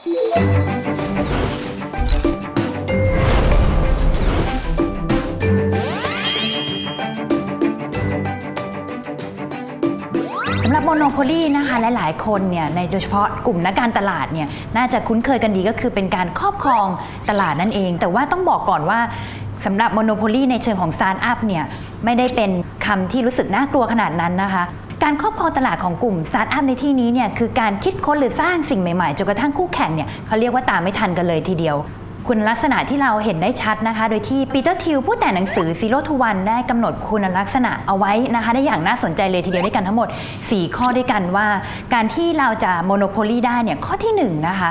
สำหรับโมโนโพลีนะคะหลายๆ คนเนี่ยในโดยเฉพาะกลุ่มนักการตลาดเนี่ยน่าจะคุ้นเคยกันดีก็คือเป็นการครอบครองตลาดนั่นเอง แต่ว่าต้องบอกก่อนว่าสำหรับโมโนโพลีในเชิงของซานอัพเนี่ยไม่ได้เป็นคำที่รู้สึกน่ากลัวขนาดนั้นนะคะ การครอบครองตลาดของกลุ่มสตาร์ทอัพในที่นี้เนี่ยคือการคิดค้นหรือสร้างสิ่งใหม่ๆจนกระทั่งคู่แข่งเนี่ยเขาเรียกว่าตามไม่ทันกันเลยทีเดียวคุณลักษณะที่เราเห็นได้ชัดนะคะ โดยที่ปีเตอร์ทิวผู้แต่งหนังสือ Zero to One ได้กำหนดคุณลักษณะเอาไว้นะคะ ได้อย่างน่าสนใจเลยทีเดียวด้วยกันทั้งหมด 4 ข้อด้วยกันว่า การที่เราจะโมโนโพลีได้เนี่ยข้อที่1นะคะ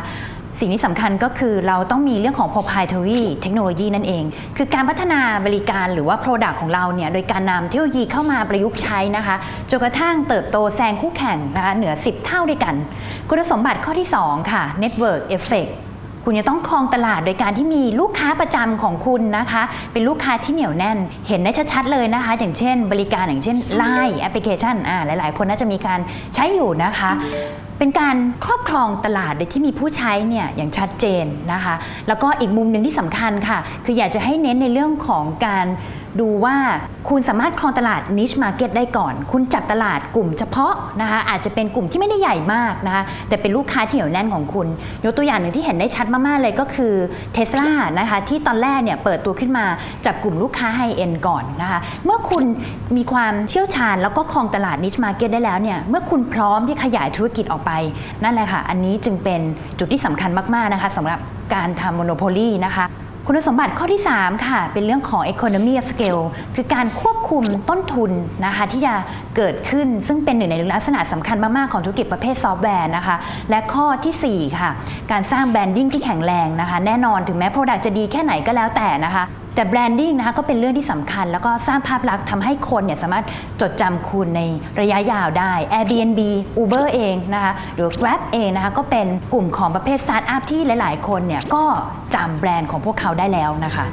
สิ่งที่สำคัญก็คือเราต้องมีเรื่องของ proprietary เทคโนโลยีนั่นเอง คือการพัฒนาบริการหรือว่า Product ของเราเนี่ยโดยการนำเทคโนโลยีเข้ามาประยุกต์ใช้นะคะจนกระทั่งเติบโตแซงคู่แข่งนะคะเหนือ 10 เท่าด้วยกัน คุณสมบัติข้อที่ 2 ค่ะ Network Effect คุณจะต้องครองตลาดโดยการที่มีลูกค้าประจำของคุณนะคะ เป็นลูกค้าที่เหนียวแน่น เห็นได้ชัดๆเลยนะคะ อย่างเช่น บริการอย่างเช่นไลน์แอปพลิเคชันอ่าหลายๆ คนน่าจะมีการใช้อยู่นะคะ เป็นการครอบครองตลาดโดยที่มีผู้ใช้เนี่ยอย่างชัดเจนนะคะ แล้วก็อีกมุมหนึ่งที่สำคัญค่ะ คืออยากจะให้เน้นในเรื่องของการ ดูว่าคุณสามารถครองตลาด niche market ได้ก่อน คุณจับตลาดกลุ่มเฉพาะนะคะอาจจะเป็นกลุ่มที่ไม่ได้ใหญ่มากนะคะแต่เป็นลูกค้าที่เหนียวแน่นของคุณ ยกตัวอย่างหนึ่งที่เห็นได้ชัดมาก ๆ เลยก็คือ Tesla นะคะที่ตอนแรกเนี่ยเปิดตัวขึ้นมาจับกลุ่มลูกค้าไฮเอ็นก่อนนะคะเมื่อคุณมีความเชี่ยวชาญ แล้วก็ครองตลาด niche market ได้แล้วเนี่ยเมื่อคุณพร้อมที่ขยายธุรกิจออกไปนั่นแหละค่ะอันนี้จึงเป็นจุดที่สำคัญมาก ๆ นะคะสำหรับการทำโมโนโพลีนะคะ คุณสมบัติข้อที่ 3 ค่ะ เป็นเรื่องของ economy of scale คือการควบคุมต้นทุนนะคะที่จะเกิดขึ้นซึ่งเป็นหนึ่งในลักษณะสำคัญมาก ๆ ของธุรกิจประเภทซอฟต์แวร์นะคะ และข้อทีสี่4 ค่ะ การสร้างแบรนดิ้งที่แข็งแรงนะคะ แน่นอนถึงแม้ Product จะดีแค่ไหนก็แล้วแต่นะคะ แต่แบรนดิ้งนะคะก็เป็นเรื่องที่สำคัญ แล้วก็สร้างภาพลักษณ์ทำให้คนเนี่ยสามารถจดจำคุณในระยะยาวได้ Airbnb Uber เองนะคะหรือ Grab เองนะคะก็เป็นกลุ่มของประเภทสตาร์ทอัพที่หลาย ๆ คนเนี่ยก็จำแบรนด์ของพวกเขาได้แล้วนะคะ